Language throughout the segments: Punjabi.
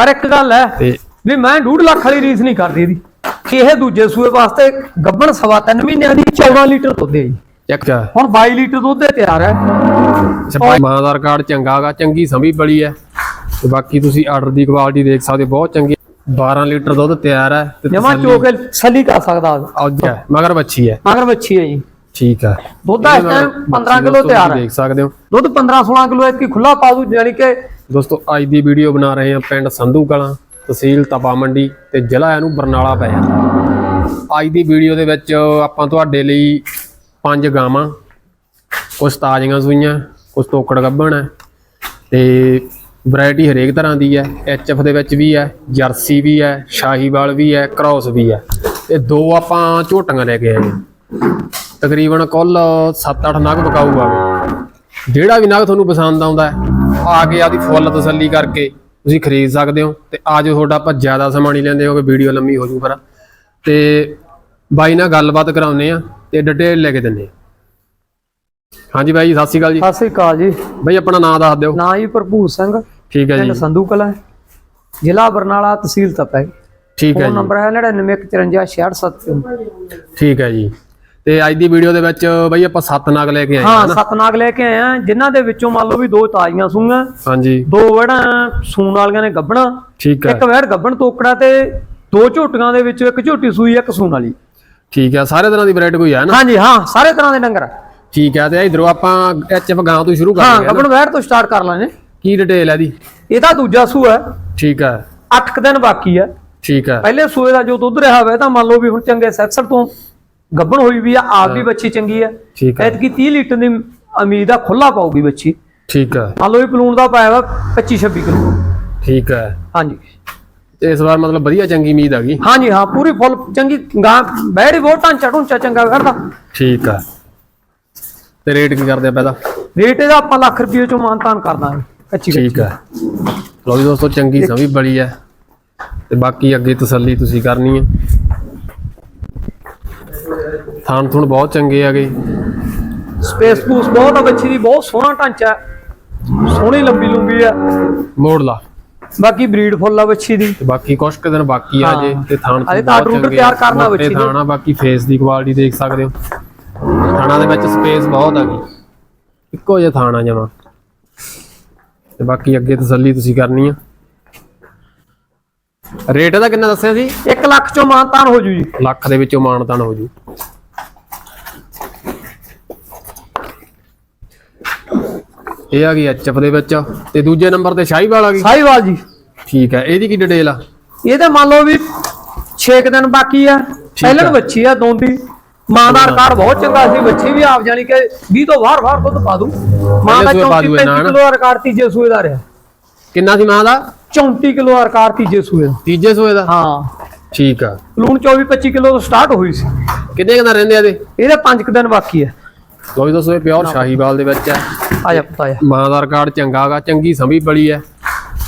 ਪਰ ਇੱਕ ਗੱਲ ਹੈ ਵੀ ਮੈਂ 2.5 ਲੱਖ ਵਾਲੀ ਰੀਸ ਨਹੀਂ ਕਰਦੀ ਇਹਦੀ। ਇਹ ਦੂਜੇ ਸੂਏ ਵਾਸਤੇ ਗੱਬਣ ਸਵਾ ਤਿੰਨ ਮਹੀਨਿਆਂ ਦੀ 14 ਲੀਟਰ ਦੁੱਧ ਹੈ ਜੀ। ਚੈੱਕ ਕਰ ਹੁਣ 22 ਲੀਟਰ ਦੁੱਧ ਦੇ ਤਿਆਰ ਹੈ। ਸਪਾਈ ਮਾਂ ਦਾ ਰਿਕਾਰਡ ਚੰਗਾ ਸਮੀ ਬੜੀ ਹੈ। ਤੇ ਬਾਕੀ ਤੁਸੀਂ ਆਰਡਰ ਦੀ ਕੁਆਲਿਟੀ ਦੇਖ ਸਕਦੇ ਬਹੁਤ ਚੰਗੀ। 12 ਲੀਟਰ ਦੁੱਧ ਤਿਆਰ ਹੈ ਤੇ ਜਮਾ ਚੋਕੇ ਸਲੀ ਕਰ ਸਕਦਾ। ਅੱਜ ਹੈ ਮਗਰ ਬੱਚੀ ਹੈ। ਮਗਰ ਬੱਚੀ ਹੈ ਜੀ। ਠੀਕ ਹੈ। ਦੁੱਧ ਇਸ ਟਾਈਮ 15 ਬੱਚੀ ਕਿਲੋ ਤਿਆਰ ਹੈ। ਦੇਖ ਸਕਦੇ ਹੋ। ਦੁੱਧ 15 16 ਕਿਲੋ ਇਤਕੀ ਖੁੱਲਾ ਪਾ ਦੂ ਯਾਨੀ ਕਿ ਦੋਸਤੋ, ਅੱਜ ਦੀ ਵੀਡੀਓ ਬਣਾ ਰਹੇ ਹਾਂ ਪਿੰਡ ਸੰਧੂ ਕਲਾਂ, ਤਹਿਸੀਲ ਤਪਾ ਮੰਡੀ ਤੇ ਜ਼ਿਲ੍ਹਾ ਇਹਨੂੰ ਬਰਨਾਲਾ ਪੈ ਜਾਂਦਾ। ਅੱਜ ਦੀ ਵੀਡੀਓ ਦੇ ਵਿੱਚ ਆਪਾਂ ਤੁਹਾਡੇ ਲਈ ਪੰਜ ਗਾਵਾਂ ਕੁਝ ਤਾਜ਼ੀਆਂ ਸੂਈਆਂ ਕੁਝ ਤੋਕੜ ਗੱਭਣ ਹੈ ਤੇ ਵੈਰਾਈਟੀ ਹਰੇਕ ਤਰ੍ਹਾਂ ਦੀ ਹੈ। ਐਚਐਫ ਦੇ ਵਿੱਚ ਵੀ ਹੈ, ਜਰਸੀ ਵੀ ਹੈ, ਸ਼ਾਹੀਵਾਲ ਵੀ ਹੈ, ਕ੍ਰਾਸ ਵੀ ਹੈ। ਤੇ ਦੋ ਆਪਾਂ ਝੋਟੀਆਂ ਲੈ ਕੇ ਆਏ ਹਾਂ। ਤਕਰੀਬਨ ਕੁੱਲ 7-8 ਨਗ ਬਕਾਊ ਜਿਹੜਾ ਵੀ ਨਗ ਤੁਹਾਨੂੰ ਪਸੰਦ ਆਉਂਦਾ ਹੈ ਆ ਕੇ ਆਦੀ ਫੁੱਲ ਤਸੱਲੀ ਕਰਕੇ ਤੁਸੀਂ ਖਰੀਦ ਸਕਦੇ ਹੋ ਤੇ ਆਜੋ ਤੁਹਾਡਾ ਆਪਾਂ ਜ਼ਿਆਦਾ ਸਮਾਂ ਨਹੀਂ ਲੈਂਦੇ ਕਿਉਂਕਿ ਵੀਡੀਓ ਲੰਮੀ ਹੋ ਜੂ ਫਿਰ ਤੇ ਬਾਈ ਨਾਲ ਗੱਲਬਾਤ ਕਰਾਉਨੇ ਆ ਤੇ ਡਿਟੇਲ ਲੈ ਕੇ ਦਿੰਨੇ ਆ ਹਾਂਜੀ ਬਾਈ ਜੀ ਸਤਿ ਸ਼੍ਰੀ ਅਕਾਲ ਜੀ। ਸਤਿ ਸ੍ਰੀ ਅਕਾਲ ਜੀ। ਬਾਈ ਆਪਣਾ ਨਾਮ ਦੱਸ ਦਿਓ। ਨਾਂ ਜੀ ਭਰਪੂਰ ਸਿੰਘ। ਠੀਕ ਹੈ ਪਿੰਡ ਜੀ। ਸੰਧੂ ਕਲਾਂ। ਜ਼ਿਲ੍ਹਾ ਬਰਨਾਲਾ ਤਹਿਸੀਲ ਤਪੈ। ਠੀਕ ਹੈ ਜੀ। ਨੰਬਰ ਹੈ 99546667 ਠੀਕ ਹੈ ਜੀ। ਤੇ ਅੱਜ ਦੀ ਵੀਡੀਓ ਦੇ ਵਿੱਚ ਬਾਈ ਆਪਾਂ ਸੱਤ ਨਗ ਲੈ ਕੇ ਆਏ ਹਾਂ ਹਾਂ ਸੱਤ ਨਾਗ ਲੈ ਕੇ ਆਏ ਆ ਜਿਨ੍ਹਾਂ ਦੇ ਵਿੱਚੋਂ ਮੰਨ ਲਓ ਵੀ ਦੋ ਤਾਜ਼ੀਆਂ ਸੂਈਆਂ ਹਾਂਜੀ। ਦੋ ਵੜਾਂ ਸੂਣ ਵਾਲੀਆਂ ਨੇ ਗੱਬਣਾ ਠੀਕ ਹੈ। ਇੱਕ ਵੜ ਗੱਬਣ ਤੋਕੜਾ ਤੇ ਦੋ ਝੋਟੀਆਂ ਦੇ ਵਿੱਚੋਂ ਇੱਕ ਝੋਟੀ ਸੂਈ ਇੱਕ ਸੂਣ ਵਾਲੀ। ਠੀਕ ਹੈ ਸਾਰੇ ਤਰ੍ਹਾਂ ਦੀ ਵੈਰਾਈਟੀ ਕੋਈ ਹੈ ਨਾ? ਹਾਂਜੀ ਹਾਂ ਸਾਰੇ ਤਰ੍ਹਾਂ ਦੇ ਡੰਗਰ। ਠੀਕ ਹੈ ਤੇ ਇਧਰੋਂ ਆਪਾਂ ਐਚਐਫ ਗਾਂ ਤੋਂ ਸ਼ੁਰੂ ਹਾਂ ਕਰਦੇ ਹਾਂ। ਗੱਬਣ ਵੜ ਤੋਂ ਸਟਾਰਟ ਕਰ ਲਾਂਗੇ। ਕੀ ਡਿਟੇਲ ਹੈ ਦੀ ਇਹਦਾ ਦੂਜਾ ਸੂ ਹੈ। ਠੀਕ ਹੈ। 8 ਦਿਨ ਬਾਕੀ ਹੈ। ਠੀਕ ਹੈ। ਪਹਿਲੇ ਸੂਏ ਦਾ ਜੋ ਦੁੱਧ ਰਿਹਾ ਹੋਵੇ ਤਾਂ ਮੰਨ ਲਓ ਵੀ ਹੁਣ ਚੰਗੇ ਸੈਕਸਰ ਤੋਂ ਗੱਬਣ ਹੋਈ ਵੀ ਆ ਆਪ ਵੀ ਬੱਚੀ ਚੰਗੀ ਹੈ ਠੀਕ ਐਤਕੀ 30 ਲੀਟਰ ਦੀ ਉਮੀਦ ਆ ਖੁੱਲਾ ਪਾਊਗੀ ਬੱਚੀ। ਠੀਕ ਹੈ ਮੰਨ ਲਓ ਵੀ ਪਲੂਣ ਦਾ ਪਾਇਆ ਵਾ 25 26 ਕਿਲੋ। ਠੀਕ ਹੈ ਹਾਂਜੀ। ਤੇ ਇਸ ਵਾਰ ਮਤਲਬ ਵਧੀਆ ਚੰਗੀ ਉਮੀਦ ਆ ਗਈ। ਹਾਂਜੀ ਹਾਂ ਪੂਰੀ ਫੁੱਲ ਚੰਗੀ ਗਾਂ ਬੈੜੀ ਬਹੁਤ ਢਾਂਚਾ ਢੂੰਚਾ ਚੰਗਾ ਕਰਦਾ। ਠੀਕ ਹੈ ਤੇ ਰੇਟ ਕੀ ਕਰਦੇ ਆ ਪਹਿਲਾਂ? ਰੇਟ ਇਹਦਾ ਆਪਾਂ ਲੱਖ ਰੁਪਏ ਚੋਂ ਮਾਨਤਾਨ ਕਰ ਦਾਂਗੇ। ਕੱਚੀ ਠੀਕ ਹੈ ਲੋ ਜੀ ਦੋਸਤੋ ਚੰਗੀ ਸਮੀ ਬੜੀ ਹੈ ਤੇ ਬਾਕੀ ਅੱਗੇ ਤਸੱਲੀ ਤੁਸੀਂ ਕਰਨੀ ਹੈ ਥਾਣ ਥੁਣ ਬਹੁਤ ਚੰਗੇ ਹੈਗੇ। ਸਪੇਸ ਪੂਸ ਬਹੁਤ ਆ ਬੱਚੀ ਦੀ ਬਹੁਤ ਸੋਹਣਾ ਢਾਂਚਾ। ਸੋਹਣੀ ਲੰਬੀ ਲੰਬੀ ਆ। ਮੋੜ ਲਾ ਬਾਕੀ ਬਰੀਡ ਫੁੱਲ ਆ ਬੱਚੀ ਦੀ। ਤੇ ਬਾਕੀ ਕੁਛ ਕੁ ਦਿਨ ਬਾਕੀ ਆ ਜੇ। ਤੇ ਥਾਣ ਥੁਣ ਤਾਂ ਚੰਗੇ ਤਿਆਰ ਕਰਨਾ ਬੱਚੀ ਦੇ। ਥਾਣਾ ਬਾਕੀ ਫੇਸ ਦੀ ਕੁਆਲਿਟੀ ਦੇਖ ਸਕਦੇ ਹੋ। ਥਾਣਾ ਦੇ ਵਿੱਚ ਸਪੇਸ ਬਹੁਤ ਹੈਗੀ ਇੱਕੋ ਜਿਹਾ ਥਾਣਾ ਜਮਾ। ਤੇ ਬਾਕੀ ਅੱਗੇ ਤਸੱਲੀ ਤੁਸੀਂ ਕਰਨੀ ਆ। ਰੇਟ ਇਹਦਾ ਕਿੰਨਾ ਦੱਸਿਆ ਸੀ? 1 ਲੱਖ ਚੋਂ ਮਾਨਤਾਨ ਹੋ ਜੂ ਜੀ। ਲੱਖ ਦੇ ਵਿੱਚੋਂ ਮਾਨਤਾਨ ਹੋ ਜੂ। ਇਹ ਆ ਗਈ ਐਚਐਫ ਦੇ ਵਿੱਚ ਤੇ ਦੂਜੇ ਨੰਬਰ ਤੇ ਸ਼ਾਹੀਵਾਲ ਆ ਗਈ। ਸਾਈਵਾਲ ਜੀ। ਠੀਕ ਹੈ ਇਹਦੀ ਕੀ ਡਿਟੇਲ ਆ? ਇਹ ਤਾਂ ਮੰਨ ਲਓ ਵੀ 6 ਦਿਨ ਬਾਕੀ ਆ। ਪਹਿਲਣ ਬੱਚੀ ਆ ਦੋਂਦੀ। ਮਾਂ ਦਾ ਰਿਕਾਰਡ ਬਹੁਤ ਚੰਗਾ ਸੀ ਬੱਚੀ ਵੀ ਆਪ ਜਾਣੀ ਕਿ 20 ਤੋਂ ਬਾਹਰ ਬਾਹਰ ਦੁੱਧ ਪਾ ਦੂ ਮਾਂ ਦਾ ਪਹਿਲੇ ਸੂਏ ਪਾ 34 ਦੂ ਇਹਨਾਂ 35 ਕਿਲੋ ਦਾ ਰਿਕਾਰਡ ਤੀਜੇ ਸੂਏ ਦਾ ਰਿਹਾ। ਕਿੰਨਾ ਸੀ ਮਾਂ ਦਾ? 34 ਕਿਲੋ ਦਾ ਰਿਕਾਰਡ ਤੀਜੇ ਸੂਏ ਦਾ। ਤੀਜੇ ਸੋਏ ਦਾ? ਹਾਂ। ਠੀਕ ਆ। ਲੂਣ 24 25 ਕਿਲੋ ਤੋਂ ਸਟਾਰਟ ਹੋਈ ਸੀ। ਕਿੰਨੇ ਕਿੰਨਾ ਰਹਿੰਦੇ ਆ ਇਹਦੇ? ਇਹਦੇ 5 ਦਿਨ ਬਾਕੀ ਲੋ ਵੀ ਦੱਸੋ ਇਹ ਪਿਓਰ ਸ਼ਾਹੀਵਾਲ ਦੇ ਵਿੱਚ ਹੈ ਆ ਜਾ ਪਤਾ ਆ ਮਾਂ ਦਾ ਰਿਕਾਰਡ ਚੰਗਾ ਚੰਗੀ ਸਮੀ ਬੜੀ ਹੈ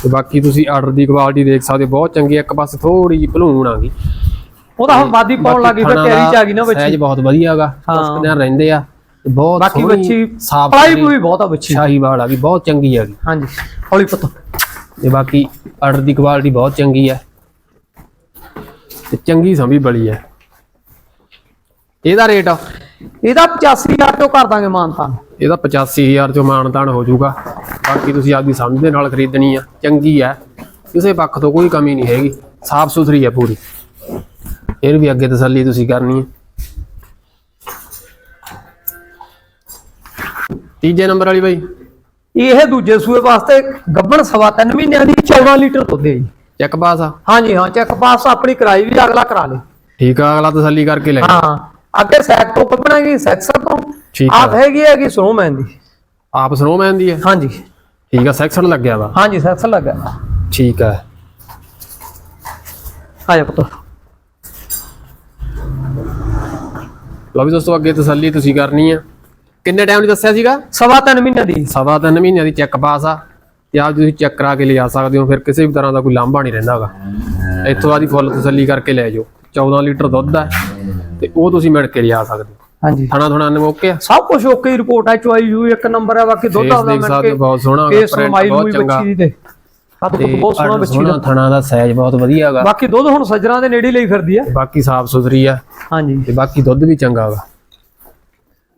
ਤੇ ਬਾਕੀ ਤੁਸੀਂ ਆਰਡਰ ਦੀ ਕੁਆਲਿਟੀ ਦੇਖ ਸਕਦੇ ਬਹੁਤ ਚੰਗੀ ਹੈ। ਇੱਕ ਪਾਸੇ ਥੋੜੀ ਜਿਹੀ ਭਲੂਣ ਆ ਗਈ। ਉਹਦਾ ਹੁਣ ਬਾਦੀ ਪਾਉਣ ਲੱਗੀ ਫਿਰ ਤਿਆਰੀ ਚ ਆ ਗਈ ਨਾ ਸਾਈਜ਼ ਬੱਚੀ ਬਹੁਤ ਵਧੀਆ ਹੈਗਾ ਹਾਂ। ਦਿਨ ਰਹਿੰਦੇ ਆ ਤੇ ਬਹੁਤ ਬਾਕੀ ਸੋਹਣੀ, ਬੱਚੀ ਸਾਫ਼ ਸੁਥਰੀ ਪੂਈ ਬਹੁਤ ਆ ਬੱਚੀ ਸ਼ਾਹੀਵਾਲ ਆ ਗਈ ਬਹੁਤ ਚੰਗੀ ਹੈਗੀ ਹਾਂਜੀ ਹੌਲੀ ਪਤਾ। ਤੇ ਬਾਕੀ ਆਰਡਰ ਦੀ ਕੁਆਲਿਟੀ ਬਹੁਤ ਚੰਗੀ ਹੈ ਤੇ ਚੰਗੀ ਸਮੀ ਬੜੀ ਹੈ ਇਹਦਾ ਰੇਟ ਇਹਦਾ 85000 ਤੋਂ ਕਰ ਦਾਂਗੇ ਮਾਨਤਾਨ ਇਹਦਾ 85000 ਚੋਂ ਮਾਨਤਾਨ ਹੋ ਜਾਊਗਾ। ਬਾਕੀ ਤੁਸੀਂ ਆਪਦੀ ਸਮਝ ਦੇ ਨਾਲ ਖਰੀਦਣੀ ਆ ਚੰਗੀ ਆ। ਕਿਸੇ ਪੱਖ ਤੋਂ ਕੋਈ ਕਮੀ ਨਹੀਂ ਹੈਗੀ। ਸਾਫ਼ ਸੁਥਰੀ ਹੈ ਪੂਰੀ। ਫਿਰ ਵੀ ਅੱਗੇ ਤਸੱਲੀ ਤੁਸੀਂ ਕਰਨੀ ਹੈ ਤੀਜੇ ਨੰਬਰ ਵਾਲੀ ਬਾਈ। ਇਹ ਦੂਜੇ ਸੂਏ ਵਾਸਤੇ ਗੱਬਣ ਸਵਾ ਤਿੰਨ ਮਹੀਨਿਆਂ ਦੀ 14 ਲੀਟਰ ਦੁੱਧ ਹੈ ਜੀ। ਚੈੱਕ ਪਾਸ ਆ? ਹਾਂਜੀ ਹਾਂ ਚੈੱਕ ਪਾਸ ਆਪਣੀ ਕਰਾਈ ਵੀ ਅਗਲਾ ਕਰਾ ਲੇ। ਠੀਕ ਆ ਅਗਲਾ ਤਸੱਲੀ ਕਰਕੇ ਲੈ। ਹਾਂ ਅੱਗੇ ਸੈਕ ਤੋਂ ਕੱਢਣਾਗੀ ਸੈਕਸਰ ਤੋਂ। ਠੀਕ ਆ। ਆਪ ਹੈਗੀ ਹੈਗੀ ਸਨੋਮੈਨ ਦੀ? ਆਪ ਸਨੋਮੈਨ ਦੀ ਹੈ ਹਾਂਜੀ। ਠੀਕ ਆ ਸੈਕਸ਼ਨ ਲੱਗਿਆ ਵਾ। ਹਾਂਜੀ ਸੈਕਸਰ ਲੱਗਾ ਠੀਕ ਆ। ਆ ਜਾ ਪੁੱਤ। ਲਓ ਵੀ ਦੋਸਤੋ ਅੱਗੇ ਤਸੱਲੀ ਤੁਸੀਂ ਕਰਨੀ ਆ। ਕਿੰਨੇ ਟਾਈਮ ਦੀ ਦੱਸਿਆ ਸੀਗਾ? ਸਵਾ ਤਿੰਨ ਮਹੀਨਿਆਂ ਦੀ। ਸਵਾ ਤਿੰਨ ਮਹੀਨਿਆਂ ਦੀ ਚੈੱਕ ਪਾਸ ਆ। ਤੇ ਆਪ ਤੁਸੀਂ ਚੈੱਕ ਕਰਾ ਕੇ ਲਿਜਾ ਸਕਦੇ ਹੋ। ਫਿਰ ਕਿਸੇ ਵੀ ਤਰ੍ਹਾਂ ਦਾ ਕੋਈ ਲਾਂਭਾ ਨਹੀਂ ਰਹਿੰਦਾਗਾ ਇੱਥੋਂ ਆਦੀ ਫੁੱਲ ਤਸੱਲੀ ਕਰਕੇ ਲੈ ਜਾਓ। 14 ਲੀਟਰ ਦੁੱਧ ਹੈ ਤੇ ਉਹ ਤੁਸੀਂ ਮਿਲ ਕੇ ਲਿਜਾ ਸਕਦੇ ਹੋ। ਹਾਂਜੀ। ਥਣਾ ਥਣਾ ਨੂੰ ਓਕੇ ਆ? ਸਭ ਕੁਝ ਓਕੇ ਹੀ ਰਿਪੋਰਟ ਹੈ ਚੁਆਈ ਯੂ ਇੱਕ ਨੰਬਰ ਹੈ ਬਾਕੀ ਦੁੱਧ ਆਉਂਦਾ ਸਕਦੇ ਹੋ, ਬਹੁਤ ਸੋਹਣਾ ਸਮਾਈਲ ਬਹੁਤ ਚੰਗਾ। ਬੱਚੀ ਦੀ। ਤੇ ਕੱਦ ਤੇ ਕੁੱਦ ਬਹੁਤ ਸੋਹਣਾ ਆਰਡਰ ਬੱਚੀ ਸੋਹਣਾ ਦਾ। ਥਣਾ ਦਾ ਸਾਈਜ਼ ਬਹੁਤ ਵਧੀਆ ਹੈਗਾ। ਬਾਕੀ ਦੁੱਧ ਹੁਣ ਸੱਜਰਾਂ ਦੇ ਨੇੜੇ ਲਈ ਫਿਰਦੀ ਆ। ਬਾਕੀ ਸਾਫ਼ ਸੁਥਰੀ ਆ। ਹਾਂਜੀ। ਤੇ ਬਾਕੀ ਦੁੱਧ ਵੀ ਚੰਗਾ ਹੈਗਾ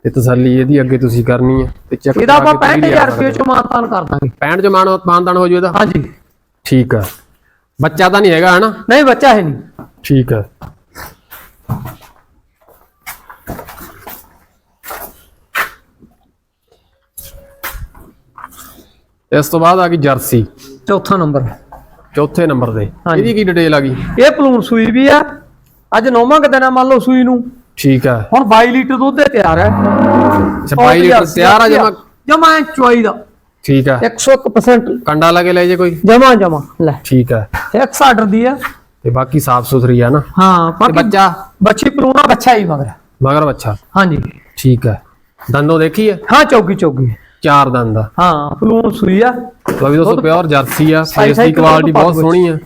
ਤੇ ਤਸੱਲੀ ਇਹਦੀ ਅੱਗੇ ਤੁਸੀਂ ਕਰਨੀ ਹੈ ਤੇ ਚੈੱਕ ਇਹਦਾ ਆਪਾਂ 65000 ਰੁਪਏ ਚ ਮਾਨਤਾਨ ਕਰ ਦਾਂਗੇ। 65 ਚ ਮਾਨ ਮਾਨਦਾਨ ਹੋ ਜੂ ਇਹਦਾ? ਹਾਂਜੀ। ਠੀਕ ਆ। ਬੱਚਾ ਤਾਂ ਨਹੀਂ ਹੈਗਾ ਹਨਾ? ਨਹੀਂ ਬੱਚਾ ਹੈ ਨਹੀਂ। ਠੀਕ ਹੈ ਇਸ ਤੋਂ ਬਾਅਦ ਆ ਗਈ ਜਰਸੀ। ਚੌਥਾ ਨੰਬਰ। ਚੌਥੇ ਨੰਬਰ ਹਾਂਜੀ। ਇਹਦੀ ਕੀ ਡਿਟੇਲ ਆ ਗਈ? ਇਹ ਪਲੂਣ ਸੂਈ ਵੀ ਆ। ਅੱਜ ਨੌਵਾਂ ਕੁ ਦਿਨ ਆ ਮੰਨ ਲਓ ਸੂਈ ਨੂੰ। ਠੀਕ ਹੈ ਹੁਣ 22 ਲੀਟਰ ਦੁੱਧ ਦੇ ਤਿਆਰ ਹੈ ਸਪਾਈ ਲੀਟਰ ਤਿਆਰ ਆ ਜਮਾ? ਜਮਾ ਚੁਆਈ ਦਾ। ਠੀਕ ਹੈ 101% ਕੰਡਾ ਲਾ ਕੇ ਲੈ ਜੇ ਕੋਈ? ਜਮਾ ਜਮਾ। ਲੈ। ਠੀਕ ਹੈ ਐਕਸ ਆਰਡਰ ਦੀ ਆ। ਤੇ ਬਾਕੀ ਸਾਫ਼ ਸੁਥਰੀ ਆ ਨਾ? ਹਾਂ ਤੇ ਬਾਕੀ ਬੱਚਾ? ਬੱਚੀ ਪਲੂਣਾ ਬੱਚਾ ਹੀ ਮਗਰ। ਮਗਰ ਬੱਚਾ? ਹਾਂਜੀ। ਠੀਕ ਹੈ ਦੰਦੋਂ ਦੇਖੀ ਹੈ ਹਾਂ ਚੌਕੀ ਚੌਕੀ ਚਾਰ ਦੰਦ ਆ। ਹਾਂ। ਪਲੂਣ ਸੂਈ ਆ। ਲੋ ਵੀ ਦੋਸਤੋ ਪਿਓਰ ਜਰਸੀ ਆ। ਫੇਸ ਦੀ ਕੁਆਲਿਟੀ ਬਹੁਤ ਸੋਹਣੀ ਆ।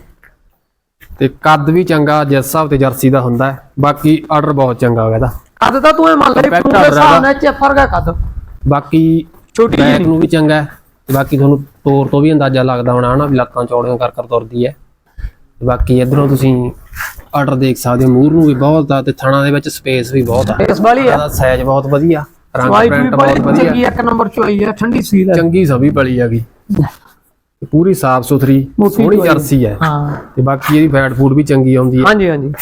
ਤੇ ਕੱਦ ਵੀ ਚੰਗਾ ਜਿਸ ਹਿਸਾਬ ਤੇ ਜਰਸੀ ਦਾ ਹੁੰਦਾ ਬਾਕੀ ਆਰਡਰ ਬਹੁਤ ਚੰਗਾ ਹੈਗਾ ਇਹਦਾ। ਕੱਦ ਤਾਂ ਤੂੰ ਇਹ ਮੰਨ ਲੈ ਦੇ order ਹਿਸਾਬ। ਨਾਲ ਚੈਫਰ ਦਾ ਕੱਦ। ਬਾਕੀ ਛੋਟੀ ਜਿਹੀ ਬੈਕ ਨੂੰ ਵੀ ਚੰਗਾ ਬਾਕੀ ਤੁਹਾਨੂੰ ਤੋਰ ਤੋਂ ਵੀ ਅੰਦਾਜ਼ਾ ਲੱਗਦਾ ਹੋਣਾ ਹਨਾ ਵੀ ਲੱਤਾਂ ਚੌੜੀਆਂ ਕਰ ਕਰ ਤੁਰਦੀ ਹੈ। ਬਾਕੀ ਇਧਰੋਂ ਤੁਸੀਂ ਆਰਡਰ ਦੇਖ ਸਕਦੇ ਹੋ। ਮੂਰ ਨੂੰ ਵੀ ਬਹੁਤ ਆ ਤੇ ਥਣਾ ਦੇ ਵਿੱਚ ਸਪੇਸ ਵੀ ਬਹੁਤ ਆ। ਇਸ ਵਾਲੀ ਆ। ਸਾਈਜ਼ ਬਹੁਤ ਵਧੀਆ। ਰੰਗ ਪ੍ਰਿੰਟ ਬਹੁਤ ਚੰਗੀ ਇੱਕ ਨੰਬਰ ਚੁਆਈ ਆ ਠੰਡੀ ਸੀਲ ਚੰਗੀ ਸਭੀ ਬਲੀ ਹੈਗੀ ਪੂਰੀ ਸਾਫ਼ ਸੁਥਰੀ ਸੋਹਣੀ। ਜਰਸੀ ਹੈ ਹਾਂ। ਤੇ ਬਾਕੀ ਇਹਦੀ ਫੈਟ ਫੂਡ ਵੀ ਚੰਗੀ ਆਉਂਦੀ ਹੈ ਹਾਂਜੀ ਹਾਂਜੀ।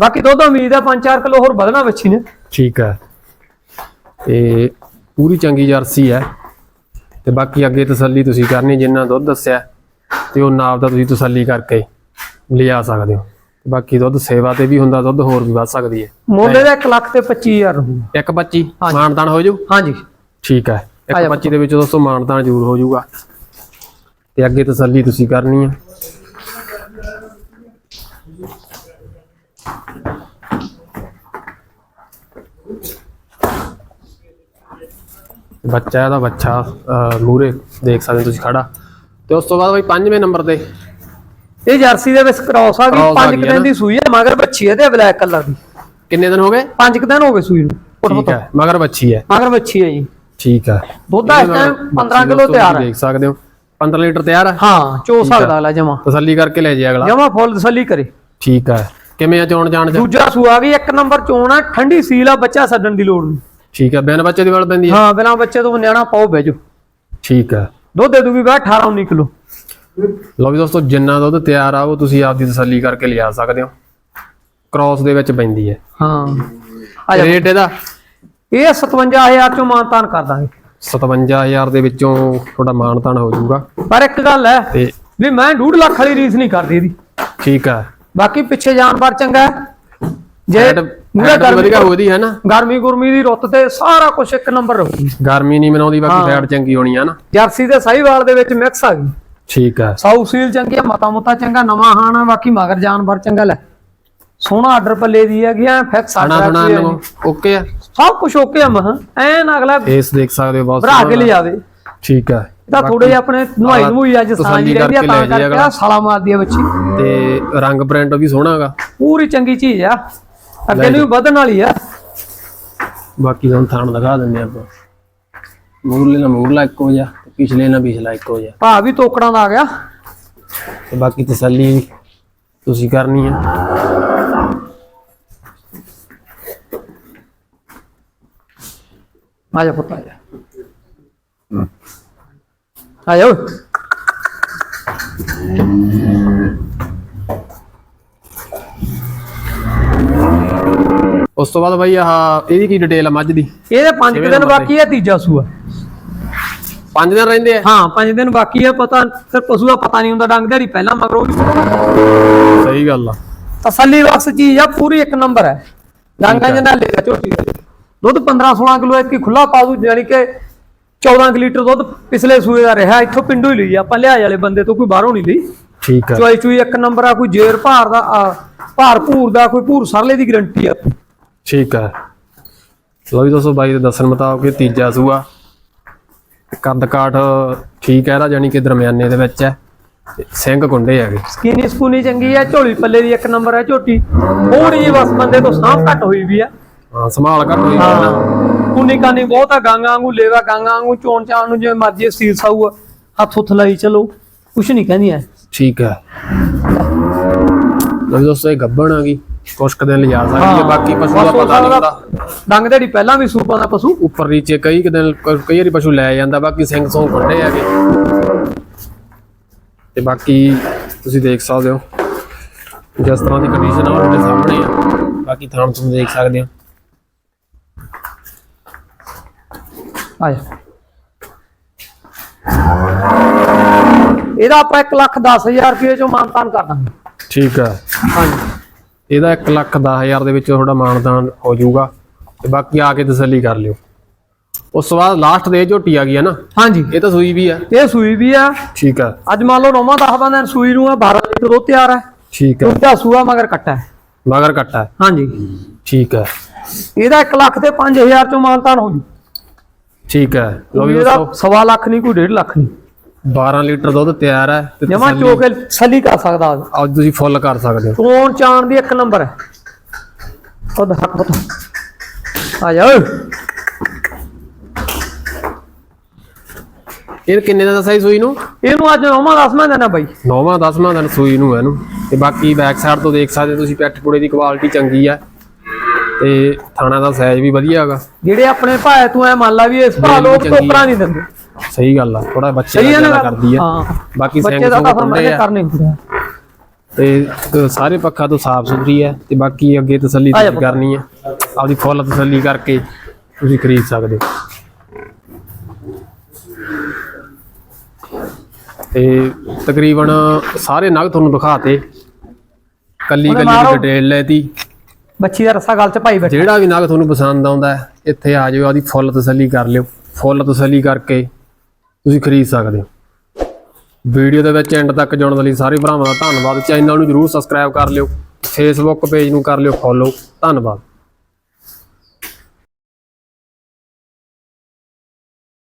ਬਾਕੀ ਦੁੱਧ ਉਮੀਦ ਆ 5-4 ਕਿਲੋ ਹੋਰ ਵਧਣਾ ਬੱਚੀ ਨੇ। ਠੀਕ ਹੈ ਤੇ ਪੂਰੀ ਚੰਗੀ ਜਰਸੀ ਹੈ ਤੇ ਬਾਕੀ ਅੱਗੇ ਤਸੱਲੀ ਤੁਸੀਂ ਕਰਨੀ ਜਿੰਨਾ ਦੁੱਧ ਦੱਸਿਆ ਤੇ ਉਹ ਨਾਪ ਦਾ ਤੁਸੀਂ ਤਸੱਲੀ ਕਰਕੇ ਲਿਆ ਸਕਦੇ ਹੋ। ਬਾਕੀ ਦੁੱਧ ਸੇਵਾ ਤੇ ਵੀ ਹੁੰਦਾ ਦੁੱਧ ਹੋਰ ਵੀ ਵੱਧ ਸਕਦੀ ਹੈ। ਮੁੱਲ ਦਾ 1 ਲੱਖ ਤੇ 25000 ਰਹੂਗਾ 125 ਹਾਂਜੀ। ਮਾਨਦਾਨ ਹੋ ਜੂ? ਹਾਂਜੀ। ਠੀਕ ਹੈ। ਜਾ 125 ਦੇ ਵਿੱਚ ਦੋਸਤੋ ਮਾਨਦਾਨ ਜ਼ਰੂਰ ਹੋ ਜਾਊਗਾ ਤੇ ਅੱਗੇ ਤਸੱਲੀ ਤੁਸੀਂ ਕਰਨੀ ਹੈ। ਬੱਚਾ ਇਹਦਾ ਬੱਚਾ ਮੂਰੇ ਦੇਖ ਸਕਦੇ ਤੁਸੀਂ ਖੜਾ। ਤੇ ਉਸ ਤੋਂ ਬਾਅਦ ਬਈ ਪੰਜਵੇਂ ਨੰਬਰ ਤੇ। ਇਹ ਜਰਸੀ ਦੇ ਵਿੱਚ ਕ੍ਰਾਸ ਆ ਗਈ Cross ਆ 5 ਗਈ ਹੈ ਦਿਨ ਨਾ। ਦੀ ਸੂਈ ਹੈ ਮਗਰ ਬੱਚੀ ਹੈ ਤੇ ਬਲੈਕ ਕਲਰ ਦੀ। ਕਿੰਨੇ ਦਿਨ ਹੋ ਗਏ? 5 ਦਿਨ ਹੋ ਗਏ ਸੂਈ ਨੂੰ ਠੀਕ ਹੈ ਮਗਰ ਬੱਚੀ ਹੈ। ਮਗਰ ਬੱਚੀ ਹੈ ਜੀ। ਠੀਕ ਹੈ। ਦੁੱਧ ਇਸ ਇਹਦੇ ਨਾਲ ਟਾਈਮ 15 ਬੱਚੀ ਕਿਲੋ ਦੋਸਤੋ ਤਿਆਰ ਤੁਸੀਂ ਹੈ। ਦੇਖ ਸਕਦੇ ਹੋ। 15 ਲੀਟਰ ਤਿਆਰ ਹੈ? ਹਾਂ ਚੋ ਠੀਕ ਹੈ। ਸਕਦਾ ਅਗਲਾ ਜਮਾ। ਤਸੱਲੀ ਕਰਕੇ ਲੈ ਜੇ ਅਗਲਾ। ਜਮਾ ਫੁੱਲ ਤਸੱਲੀ ਕਰੇ। ਠੀਕ ਹੈ। ਕਿਵੇਂ ਆ ਚੋਣ ਜਾਣ ਚ? ਦੂਜਾ ਸੂਆ ਵੀ ਇੱਕ ਨੰਬਰ ਚੋਣ ਆ ਠੰਡੀ ਸੀਲ ਆ ਬੱਚਾ ਛੱਡਣ ਦੀ ਲੋੜ ਨਹੀਂ। ਠੀਕ ਹੈ ਬਿਨ ਬੱਚੇ ਦੀ ਵੜ ਪੈਂਦੀ ਹੈ। ਹਾਂ ਬਿਨਾਂ ਬੱਚੇ ਤੋਂ ਨਿਆਣਾ ਪਾਓ ਬਹਿਜੋ ਠੀਕ ਹੈ। ਦੁੱਧ ਦੇ ਦੂਗੀ ਬਾ 18 19 ਕਿਲੋ। ਲਓ ਵੀ ਦੋਸਤੋ ਜਿੰਨਾ ਦੁੱਧ ਤਿਆਰ ਆ ਉਹ ਤੁਸੀਂ ਆਪਦੀ ਤਸੱਲੀ ਕਰਕੇ ਲਿਆ ਸਕਦੇ ਹੋ। ਕ੍ਰਾਸ ਦੇ ਵਿੱਚ ਪੈਂਦੀ ਹੈ। ਹਾਂ। ਆ ਜਾ। ਰੇਟ ਇਹਦਾ? ਇਹ 57000 ਚੋਂ ਮਾਨਤਾਨ ਕਰ ਦਾਂਗੇ। 57000 ਦੇ ਵਿੱਚੋਂ ਤੁਹਾਡਾ ਮਾਨਤਾਨ ਹੋ ਜਾਊਗਾ। ਪਰ ਇੱਕ ਗੱਲ ਹੈ ਵੀ ਮੈਂ 2 ਲੱਖ ਵਾਲੀ ਰੀਸ ਨਹੀਂ ਕਰਦੀ ਇਹਦੀ। ਠੀਕ ਹੈ ਬਾਕੀ ਪਿੱਛੇ ਜਾਨਵਰ ਚੰਗਾ ਜੇ ਫੈਟ ਗਰਮੀ ਹੋਦੀ ਹੈ ਨਾ? ਗਰਮੀ ਗੁਰਮੀ ਦੀ ਰੁੱਤ ਤੇ ਸਾਰਾ ਕੁਝ ਇੱਕ ਨੰਬਰ ਰਹੂਗੀ। ਗਰਮੀ ਨਹੀਂ ਮਨਾਉਂਦੀ ਬਾਕੀ। ਫੈਟ ਚੰਗੀ ਹੋਣੀ ਹੈ ਨਾ। ਜਰਸੀ ਤੇ ਸਾਈਵਾਲ ਦੇ ਵਿੱਚ ਮਿਕਸ ਆ ਗਈ। ਠੀਕ ਹੈ ਸਾਊ ਸੀਲ ਚੰਗੀ ਆ ਮਤਾ ਮੁਤਾ ਚੰਗਾ ਨਵਾਂ ਹਾਣਾ ਬਾਕੀ ਮਗਰ ਜਾਨਵਰ ਚੰਗਾ ਲੈ। ਸੋਹਣਾ ਆਰਡਰ ਪੱਲੇ ਦੀ ਹੈਗੀ ਐ ਫਿਕਸ ਆਰਡਰ ਓਕੇ ਆ। ਸਭ ਕੁਝ ਓਕੇ ਆ ਮਹ ਐਨ ਅਗਲਾ ਫੇਸ ਦੇਖ ਸਕਦੇ ਹੋ ਬਹੁਤ ਭਰਾ ਕੇ। ਲੈ ਜਾਵੇ ਠੀਕ ਹੈ ਇਹਦਾ ਥੋੜੇ ਜਿਹਾ ਆਪਣੇ ਨੁਹਾਈ ਨੁਹਾਈ ਅੱਜ ਸਾਂਝ ਰਹਿੰਦੀ ਆ ਤਾਂ ਕਰਕੇ ਸਾਲਾ ਮਾਰਦੀ ਆ ਬੱਚੀ ਤੇ ਰੰਗ ਪ੍ਰਿੰਟ ਵੀ ਸੋਹਣਾ ਹੈਗਾ। ਪੂਰੀ ਚੰਗੀ ਚੀਜ਼ ਆ। ਅੱਗੇ ਨੂੰ ਵਧਣ ਵਾਲੀ ਆ। ਬਾਕੀ ਤੁਹਾਨੂੰ ਥਾਣ ਦਿਖਾ ਦਿੰਦੇ ਆਪਾਂ। ਮੂਰਲੇ ਨਾਲ ਮੂਰਲਾ ਇੱਕੋ ਜਿਹਾ। ਤੇ ਪਿਛਲੇ ਨਾਲ ਪਿਛਲਾ ਇੱਕੋ ਜਿਹਾ। ਭਾ ਵੀ ਤੋਕੜਾਂ ਦਾ ਆ ਗਿਆ। ਤੇ ਬਾਕੀ ਤਸੱਲੀ ਤੁਸੀਂ ਕਰਨੀ ਹੈ ਆ ਜਾ ਪੁੱਤ ਆ ਜਾ। ਆ। ਉਸ ਤੋਂ ਬਾਅਦ ਬਾਈ ਆਹ ਇਹਦੀ ਕੀ ਡਿਟੇਲ ਆ ਮੱਝ ਦੀ? ਇਹਦੇ 5 ਛੇਵੇਂ ਦਿਨ ਬਾਕੀ ਆ ਤੀਜਾ ਸੂਆ। 5 ਦਿਨ ਰਹਿੰਦੇ ਆ? ਹਾਂ 5 ਦਿਨ ਬਾਕੀ ਆ ਪਤਾ ਫਿਰ ਪਸ਼ੂ ਦਾ ਪਤਾ ਨਹੀਂ ਹੁੰਦਾ ਡੰਗ ਦਿਹਾੜੀ ਪਹਿਲਾਂ ਮਗਰੋਂ ਵੀ ਸਹੀ ਗੱਲ ਆ। ਤਸੱਲੀ ਬਖਸ਼ ਚੀਜ਼ ਆ ਪੂਰੀ ਇੱਕ ਨੰਬਰ ਹੈ ਡੰਗਾਂ। ਜਨਾ ਲੈ ਝੋਟੀ। ਦੁੱਧ 15 16 ਕਿਲੋ ਇੱਕ ਖੁੱਲਾ ਪਾ ਦੂ ਯਾਨੀ ਕਿ 14 ਕੁ ਲੀਟਰ ਦੁੱਧ ਪਿਛਲੇ ਸੂਏ ਦਾ ਰਿਹਾ ਇੱਥੋਂ ਪਿੰਡੋਂ ਹੀ ਲਈ ਆਪਾਂ ਲਿਆਏ ਵਾਲੇ ਬੰਦੇ ਤੋਂ ਕੋਈ ਬਾਹਰੋਂ ਨਹੀਂ ਲਈ। ਠੀਕ ਆ। ਚੁਆਈ ਚੁਈ ਇੱਕ ਨੰਬਰ ਆ ਕੋਈ ਜੇਰ ਭਾਰ ਦਾ ਆ, ਭਾਰ ਭੂਰ ਦਾ ਕੋਈ ਭੂਰ ਸਰਲੇ ਦੀ ਗਰੰਟੀ ਆ। ਠੀਕ ਆ। ਲੋ ਵੀ ਦੋਸਤੋ ਬਾਈ ਦੇ ਦੱਸਣ ਮੁਤਾਬਕ ਤੀਜਾ ਸੂਆ। ਕੱਦ ਕਾਠ ਠੀਕ ਹੈ ਇਹਦਾ ਯਾਨੀ ਕਿ ਦਰਮਿਆਨੇ ਦੇ ਵਿੱਚ ਹੈ। ਤੇ ਸਿੰਘ ਕੁੰਡੇ ਹੈਗੇ। ਸਕੀਨੀ ਸਕੂਨੀ ਚੰਗੀ ਆ ਝੋਲੀ ਪੱਲੇ ਦੀ ਇੱਕ ਨੰਬਰ ਆ ਝੋਟੀ। ਥੋੜੀ ਜਿਹੀ ਬਸ ਬੰਦੇ ਤੋਂ ਸਾਂਭ ਘੱਟ ਹੋਈ ਵੀ ਆ ਹਾਂ ਸੰਭਾਲ ਘੱਟ ਹੋਈ ਹੈ ਨਾ। ਕੁੰਨੀ ਕਾਨੀ ਬਹੁਤ ਆ ਗਾਂਗਾ ਵਾਂਗੂ ਲੇਵਾ ਗਾਂਗਾ ਵਾਂਗੂ ਚੋਣ ਚਾਣ ਨੂੰ ਜਿਵੇਂ ਮਰਜ਼ੀ ਸੀਲ ਸਾਊ ਆ, ਹੱਥ ਹੁੱਥ ਲਾਈ ਚਲੋ ਕੁਛ ਨਹੀਂ ਕਹਿੰਦੀਆਂ। ਠੀਕ ਹੈ। ਲਓ ਦੋਸਤੋ ਇਹ ਗੱਬਣ ਆ ਗਈ। ਕੁਛ ਕੁ ਦਿਨ ਲਿਜਾ ਸਕਦੀ ਹੈ ਬਾਕੀ ਪਸ਼ੂ ਦਾ ਪਤਾ ਨਹੀਂ ਹੁੰਦਾ। ਡੰਗ ਦੇੜੀ ਪਹਿਲਾਂ ਵੀ ਸੂਪਾਂ ਦਾ ਪਸ਼ੂ ਉੱਪਰ ਨੀਚੇ ਕਈ ਦਿਨ ਕਈ ਵਾਰੀ ਪਸ਼ੂ ਲੈ ਜਾਂਦਾ ਬਾਕੀ ਸਿੰਘ ਸੌਂ ਕੱਢੇ ਹੈਗੇ। ਤੇ ਬਾਕੀ ਤੁਸੀਂ ਦੇਖ ਸਕਦੇ ਹੋ ਜਿਸ ਤਰ੍ਹਾਂ ਦੀ ਕੰਡੀਸ਼ਨ ਆ ਉਹ ਤੁਹਾਡੇ ਸਾਹਮਣੇ ਆ। ਬਾਕੀ ਥਾਂ ਤੁਸੀਂ ਦੇਖ ਸਕਦੇ ਹੋ। ਆ ਜਾ ਇਹਦਾ ਆਪਾਂ 1 ਲੱਖ 10000 ਰੁਪਏ ਚੋਂ ਮਾਨਤਾਨ ਕਰ ਦਾਂਗੇ। ਠੀਕ ਹੈ ਹਾਂਜੀ। ਇਹਦਾ 1 ਲੱਖ 10000 ਦੇ ਵਿੱਚ ਤੁਹਾਡਾ ਮਾਨਦਾਨ ਹੋ ਜਾਊਗਾ ਤੇ ਬਾਕੀ ਆ ਕੇ ਤਸੱਲੀ ਕਰ ਲਿਓ। ਉਸ ਤੋਂ ਬਾਅਦ ਲਾਸਟ ਦੇ ਝੋਟੀ ਆ ਗਈ ਹੈ ਨਾ? ਹਾਂਜੀ। ਇਹ ਤਾਂ ਸੂਈ ਵੀ ਆ। ਇਹ ਸੂਈ ਵੀ ਆ। ਠੀਕ ਹੈ ਅੱਜ ਮੰਨ ਲਓ ਨੌਵਾਂ 10 ਬੰਦਿਆਂ ਸੂਈ ਨੂੰ ਆ 12 ਲੀਟਰ ਦੁੱਧ ਤਿਆਰ ਹੈ ਠੀਕ ਹੈ ਦੂਜਾ ਸੂਆ ਮਗਰ ਕੱਟਾ ਹੈ। ਮਗਰ ਕੱਟਾ ਹੈ। ਹਾਂਜੀ। ਠੀਕ ਹੈ ਇਹਦਾ 1 ਲੱਖ ਤੇ 5000 ਚੋਂ ਮਾਨਤਾਨ ਹੋ ਜੂ। ਠੀਕ ਹੈ ਲੋ ਵੀ ਦੋਸਤੋ। ਸਵਾ ਲੱਖ ਨਹੀਂ ਕੋਈ 1.5 ਲੱਖ ਨਹੀਂ। 12 ਲੀਟਰ ਦੁੱਧ ਤਿਆਰ ਹੈ ਤੇ ਜਮਾ ਚੋਕੇ ਸਲੀ ਕਰ ਸਕਦਾ ਅੱਜ ਤੁਸੀਂ ਫੁੱਲ ਕਰ ਸਕਦੇ ਹੋ। ਫੋਨ ਚਾਣ ਦੀ ਇੱਕ ਨੰਬਰ ਹੈ। ਖੁਦ ਹੱਕ ਪਤਾ ਆ ਜਾ ਇਹ ਕਿੰਨੇ ਦਾ ਦੱਸਿਆ ਸੀ ਸੂਈ ਨੂੰ? ਇਹਨੂੰ ਅੱਜ ਨੌਵਾਂ ਦਸਵਾਂ ਦੇਣਾ ਬਾਈ। ਨੌਵਾਂ ਦਸਵਾਂ ਦਿਨ ਸੂਈ ਨੂੰ ਇਹਨੂੰ। ਤੇ ਬਾਕੀ ਬੈਕ ਸਾਈਡ ਤੋਂ ਦੇਖ ਸਕਦੇ ਤੁਸੀਂ ਪੈਠ ਪੁੜੇ ਦੀ ਕੁਆਲਿਟੀ ਚੰਗੀ ਹੈ। ਤੇ ਥਾਣਾ ਦਾ ਸਾਈਜ਼ ਵੀ ਵਧੀਆ ਹੈਗਾ। ਜਿਹੜੇ ਆਪਣੇ ਭਾਏ ਤੂੰ ਐ ਮੰਨ ਲਾ ਵੀ ਇਸ ਭਾ ਲੋਕ ਟੋਕਰਾ ਨਹੀਂ ਦਿੰਦੇ। ਸਹੀ ਗੱਲ ਆ ਥੋੜਾ ਬੱਚੇ ਦਾ ਜ਼ਿਆਦਾ? ਕਰਦੀ ਹਾਂ। ਬਾਕੀ ਬੱਚੇ ਦਾ ਤਾਂ ਫਿਰ ਖੁੱਲੇ ਮੈਂ ਆ। ਕਰਨੇ ਹੁੰਦੇ ਆ। ਤੇ ਸਾਰੇ ਪੱਖਾਂ ਤੋਂ ਸਾਫ਼ ਸੁਥਰੀ ਹੈ ਤੇ ਬਾਕੀ ਅੱਗੇ ਤਸੱਲੀ ਆ ਕਰਨੀ ਹੈ ਆਪਦੀ ਫੁੱਲ ਤਸੱਲੀ ਕਰਕੇ ਤੁਸੀਂ ਖਰੀਦ ਸਕਦੇ ਤੇ ਤਕਰੀਬਨ ਸਾਰੇ ਨਗ ਤੁਹਾਨੂੰ ਦਿਖਾਤੇ ਕੱਲੀ ਕੱਲੀ। ਡਿਟੇਲ ਲੈਤੀ ਬੱਚੀ ਦਾ ਰਸਾ ਗਲ ਚ ਪਾਈ ਬੈਠਾ। ਜਿਹੜਾ ਵੀ ਨਾਗ ਤੁਹਾਨੂੰ ਪਸੰਦ ਆਉਂਦਾ ਹੈ, ਇੱਥੇ ਆ ਜਾਓ ਆਦੀ ਫੁੱਲ ਤਸੱਲੀ ਕਰ ਲਿਓ। ਫੁੱਲ ਤਸੱਲੀ ਕਰਕੇ ਤੁਸੀਂ ਖਰੀਦ ਸਕਦੇ ਹੋ। ਵੀਡੀਓ ਦੇ ਵਿੱਚ ਐਂਡ ਤੱਕ ਜੁੜਨ ਲਈ ਸਾਰੇ ਭਰਾਵਾਂ ਦਾ ਧੰਨਵਾਦ। ਚੈਨਲ ਨੂੰ ਜਰੂਰ ਸਬਸਕ੍ਰਾਈਬ ਕਰ ਲਿਓ। ਫੇਸਬੁੱਕ ਪੇਜ ਨੂੰ ਕਰ ਲਿਓ ਫੋਲੋ ਧੰਨਵਾਦ।